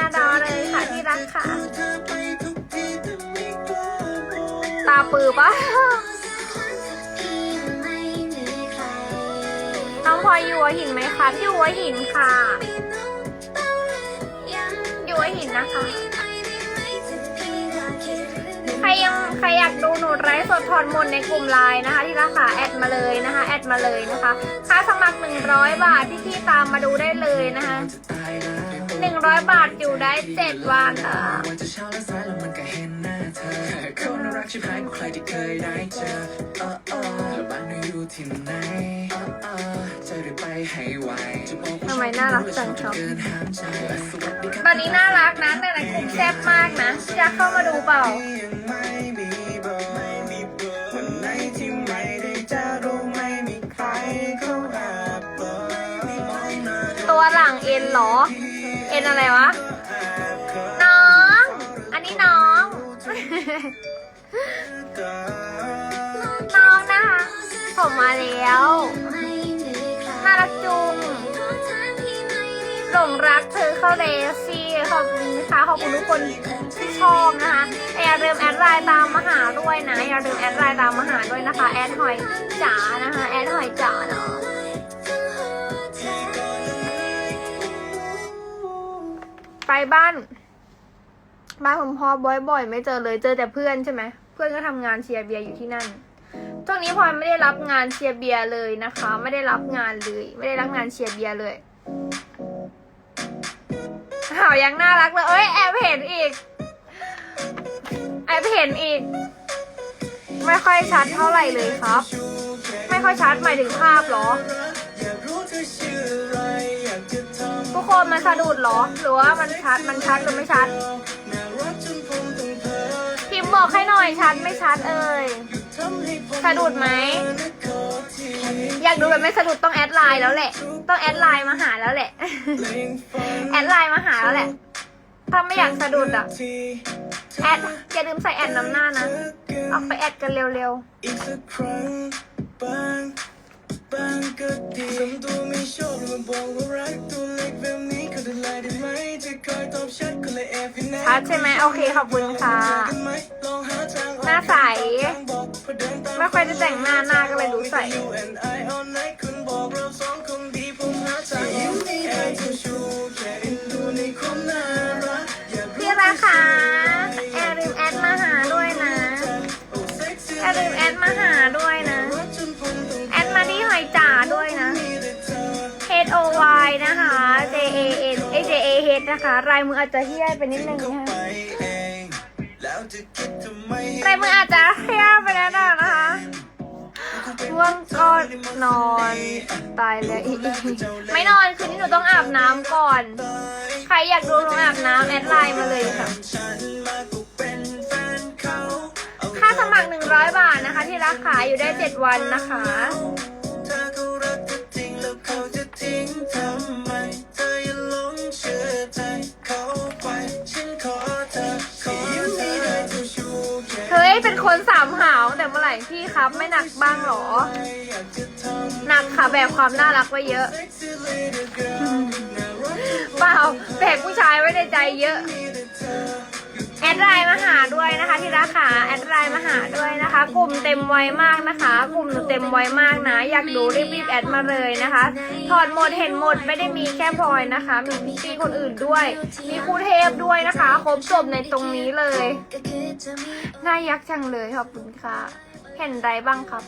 น้าดอเลยค่ะที่รักค่ะ ตาปือปะน้องพลอยอยู่หัวหินไหมคะที่หัวหินค่ะอยู่หัวหินนะคะ ใครยังใครอยากดูหนูไลฟ์สดถอดหมดในกลุ่มไลน์นะคะ ที่ราคาแอดมาเลยนะคะ แอดมาเลยนะคะ ค่าสมัคร 100 บาทพี่พี่ๆตามมาดูได้เลยนะคะ 100บาทอยู่ได้7วันอะวันจะเช้าและสายแล้วมันก็เห็นหน้าเธอคนน่ารักชิบหายกว่าใครที่เคยได้เจอเออเออบ้านอยู่ที่ไหนเออเออจะได้ไปให้ไวจะบอกว่าทำไมน่ารักจังครับเกินห้ามใจสวัสดีครับตอนนี้น่ารักนะแต่ในกลุ่มแซ่บมากนะอยากเข้ามาดูเปล่าตัวหลังเอ็นเหรอ เอ็นอะไรวะ น้อง อันนี้น้อง น้องนะคะผมมาแล้วน่ารักจุงหลงรักเธอเข้าเลซี่ขอบคุณนะคะขอบคุณทุกคนที่ชอบนะคะอย่าลืมแอดไลน์ตามมาหาด้วยนะอย่าลืมแอดไลน์ตามมาหาด้วยนะคะ แอดหอยจ๋านะคะ แอดหอยจ๋าเนาะ ไปบ้านบ้านผมพอบ่อยๆ ไม่เจอเลยเจอแต่เพื่อนใช่ไหมเพื่อนก็ทำงานเชียร์เบียร์อยู่ที่นั่นช่วงนี้พลอยไม่ได้รับงานเชียร์เบียร์เลยนะคะ ไม่ได้รับงานเลย ไม่ได้รับงานเชียร์เบียร์เลยข่าวยังน่ารักเลยเอ้ยแอบเห็นอีกแอบเห็นอีก ไม่ค่อยชัดเท่าไหร่เลยครับ ไม่ค่อยชัดหมายถึงภาพเหรอ ทุกคนมันสะดุดเหรอ หรือว่ามันชัด มันชัดหรือไม่ชัด พิมพ์บอกให้หน่อยชัดไม่ชัดเอ่ย สะดุดไหม อยากดูแบบไม่สะดุดต้องแอดไลน์แล้วแหละ ต้องแอดไลน์มาหาแล้วแหละ แอดไลน์มาหาแล้วแหละ ถ้าไม่อยากสะดุดอะ แอดอย่าลืมใส่แอดน้ำหน้านะออกไปแอดกันเร็วอีกสักครั้ง บางบางก็ดีทำตัวไม่ชอบมาบอกว่ารักตัวเล็กแบบนี้ก็ได้ไลน์ได้ไหมจะคอยตอบแชัดก็เลยแอบอยู่นะชัดใช่ไหมโอเคขอบคุณค่ะ หน้าใส ไม่ค่อยจะแต่งหน้าหน้าก็เลยรู้ใส่ ลายมืออาจจะเฮี้ยไปนิดนึงนะคะไปลายมืออาจจะเฮี้ยไปนิดนึงนะคะง่วงก็นอนตายแล้วอีไม่นอนคืนนี้หนูต้องอาบน้ำก่อน ใครอยากดูหนูอาบน้ำแอดไลน์มาเลยค่ะฉันมากูเป็นแฟนเขาเอาค่าสมัคร 100 บาทนะคะ ที่รักขายอยู่ได้ 7 วันนะคะ ครับไม่หนักบ้างเหรออยากจะทำหนักค่ะแบกความน่ารักไว้เยอะ sexy little girl น่ารักจนผมเปล่าแบกผู้ชายไว้ในใจเยอะมีแต่เธอแอดไลน์มาหาด้วยนะคะ ที่รักค่ะแอดไลน์มาหาด้วยนะคะ กลุ่มเต็มไวมากนะคะ กลุ่มหนูเต็มไวมากนะ อยากดูรีบๆแอดมาเลยนะคะถอดหมดเห็นหมดไม่ได้มีแค่พลอยนะคะ มีพี่ๆคนอื่นด้วย มีครูเทพด้วยนะคะ ครบจบในตรงนี้เลยน่ายักษ์จังเลยขอบคุณค่ะ เห็นไรบ้างครับ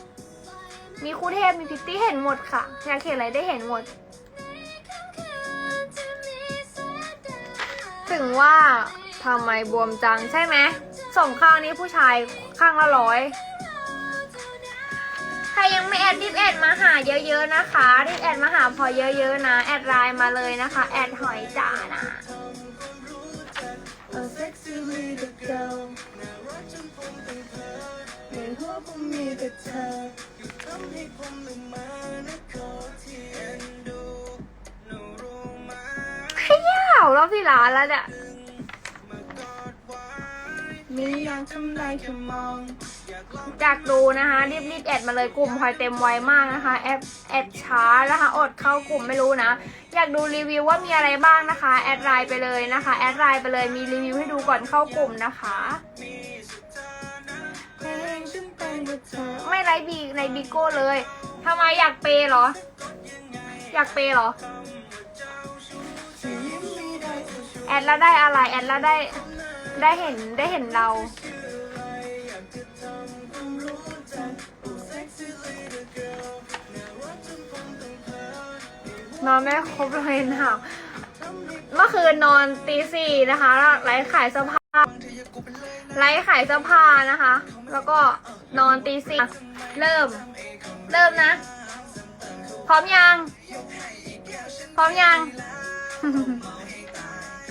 มีครูเทพมีพิตตี้เห็นหมดค่ะอยากเห็นอะไรได้เห็นหมด ถึงว่าทำไมบวมจังใช่ไหมส่งข้างนี้ผู้ชายข้างละร้อยใครยังไม่แอดรีบแอดมาหาเยอะๆนะคะรีบแอดมาหาพอเยอะๆนะแอดไลน์มาเลยนะคะแอดหอยจ่านะ A sexy little girl น่ารักจนผมต้องเพ้อ ในหัวผมมีแต่เธออยู่ทำให้ผมลืมมานะขอที่เอ็นดูหนูรู้ไหมขย่าวรอบที่ร้านแล้วเนี่ยมากอดไว้มีอย่างทำได้แค่มอง อยากอยากดูนะคะรีบรีบแอดมาเลยกลุ่มพลอยเต็มไวมากนะคะแอดแอดช้านะคะอดเข้ากลุ่มไม่รู้นะ อยากดูรีวิวว่ามีอะไรบ้างนะคะ แอดไลน์ไปเลยนะคะ แอดไลน์ไปเลยมีรีวิวให้ดูก่อนเข้ากลุ่มนะคะเไม่ไลฟ์บีในบิโก้เลยทำไมอยากเปย์เหรอ อยากเปย์เหรอ แอดแล้วได้อะไร แอดแล้วได้ได้เห็นได้เห็นเราน้องเพ้อนไม่ครบเลยหนาวเมื่อคืนนอนตีสี่นะคะไลฟ์ขายเสื้อผ้า บางทีอยากกูเป็นเลยนะไลฟ์ขายเสื้อผ้านะคะ แล้วก็นอนตีสี่เริ่ม เริ่มนะ พร้อมยัง พร้อมยัง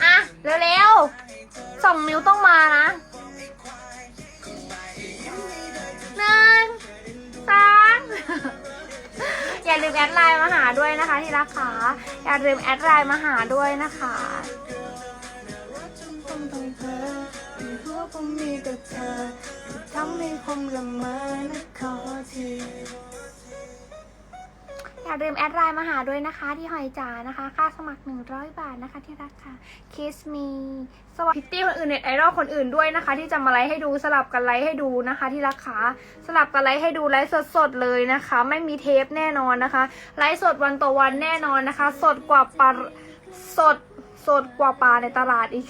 อะ เร็วๆสองนิ้วต้องมานะหนึ่งสามอย่าลืมแอดไลน์มาหาด้วยนะคะที่รักขาอย่าลืมแอดไลน์มาหาด้วยนะคะ มมีแต่เธอที่ทำให้ผมละเมอนะขอทีอย่าลืมแอดไลน์มาหาด้วยนะคะที่หอยจ๋านะคะ ค่าสมัคร 100 บาทนะคะที่รักค่ะ Kiss me สวัสดีพิตตี้คนอื่นเน็ตไอดอลคนอื่นด้วยนะคะ ที่จะมาไลฟ์ให้ดูสลับกันไลฟ์ให้ดูนะคะ ที่รักค่ะสลับกันไลฟ์ให้ดูไลฟ์สดๆเลยนะคะ ไม่มีเทปแน่นอนนะคะไลฟ์สดวันต่อวันแน่นอนนะคะ สดกว่าปลาสดสดกว่าปลาในตลาดอีก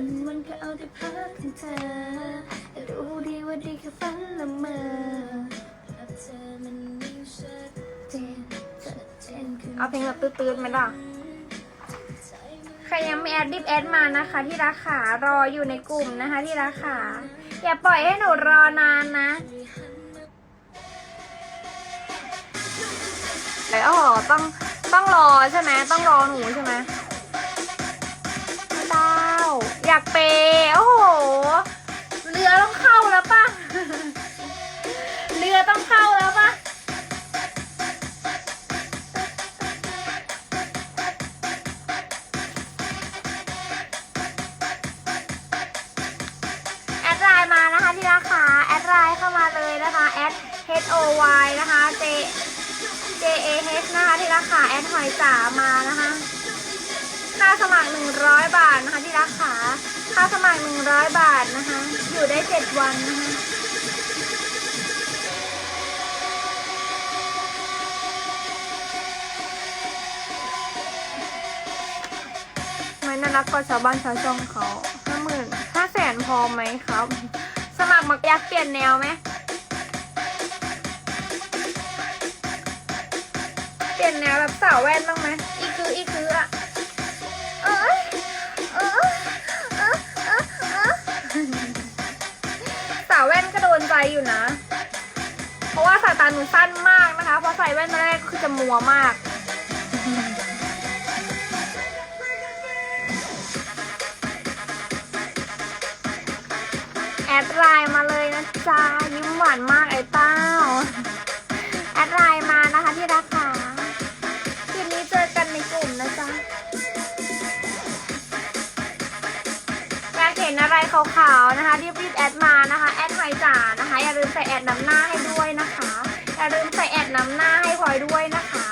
วันวันก็เอาแต่พักถึงเธอแต่รู้ดีว่าดีแค่ฝันละเมอภาพเธอมันไม่ชัดเจนชัดเจนขึ้นเอาเพลงแบบตื้นๆไหมล่ะ ใครยังไม่แอดดิบแอดมานะคะ ที่รักขารออยู่ในกลุ่มนะคะ ที่รักขาอย่าปล่อยให้หนูรอนานนะไอ้วอ๋อต้องต้องรอใช่ไหมต้องรอหนูใช่ไหม อยากเปโอ้โห เรือต้องเข้าแล้วป่ะ เรือต้องเข้าแล้วาสมัคร 100 บาทนะคะที่ราคาค่าสมัคร 100 บาทนะคะ อยู่ได้ 7 วันนะคะไม่น่ารักกว่าชาวบ้านชาวช่องเขาห้าหมื่นห้าแสนพอไหมครับ สมัครมักอยากเปลี่ยนแนวไหมเปลี่ยนแนวแบบสาวแว่นบ้างไหมอีคืออีคืออะ แว่นก็โดนใจอยู่นะ เพราะว่าสายตาหนูสั้นมากนะคะ เพราะใส่แว่นแรกคือจะมัวมาก แอดไลน์มาเลยนะจ๊ะยิ้มหวานมาก นอะไรขาวๆนะคะรีบๆแอดมานะคะ แอดหอยจ๋านะคะ อย่าลืมใส่แอดน้ำหน้าให้ด้วยนะคะ อย่าลืมใส่แอดน้ำหน้าให้พลอยด้วยนะคะ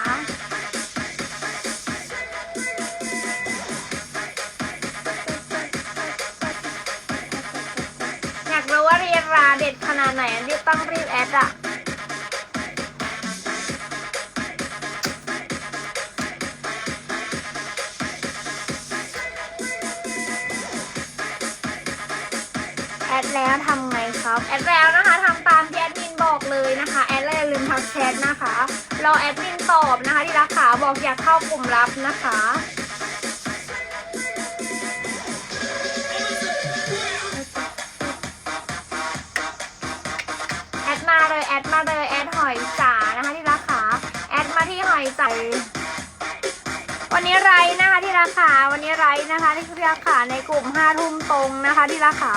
อยากรู้ว่าเรียนราเด็ดขนาดไหนรีบต้องรีบแอดอะ ดแล้วทำไงครับ แอดแล้วนะคะทำตามที่แอดมินบอกเลยนะคะ แอดแล้วอย่าลืมทักแชทนะคะ รอแอดมินตอบนะคะ ที่รักขาบอกอยากเข้ากลุ่มลับนะคะแอดมาเลยแอดมาเลยแอดหอยจ๋านะคะที่ราคาแอดมาที่หอยจ๋าวันนี้ไรนะคะที่ราคาวันนี้ไรนะคะที่ราคาในกลุ่มห้าทุ่มตรงนะคะที่ราคา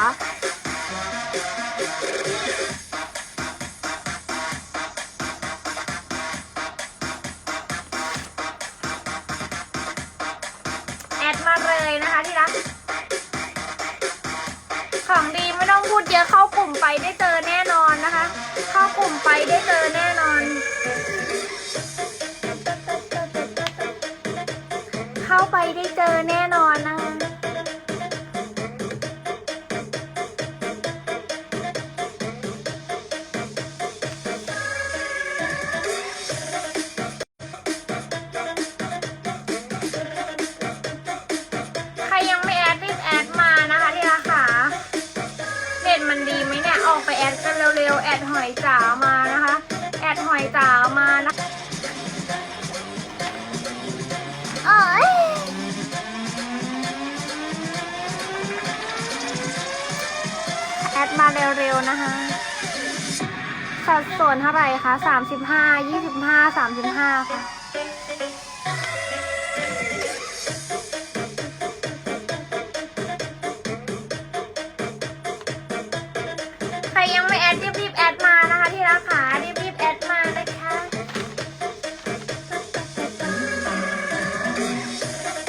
ไปได้เจอแน่นอนนะคะ เข้ากลุ่มไปได้เจอแน่นอน เข้าไปได้ ไปแอดกันเร็วๆ แอดหอยจ๋ามานะคะ แอดหอยจ๋ามานะเอ้ยแอดมาเร็วๆนะคะ สัดส่วนเท่าไหร่คะ35 25 35ค่ะ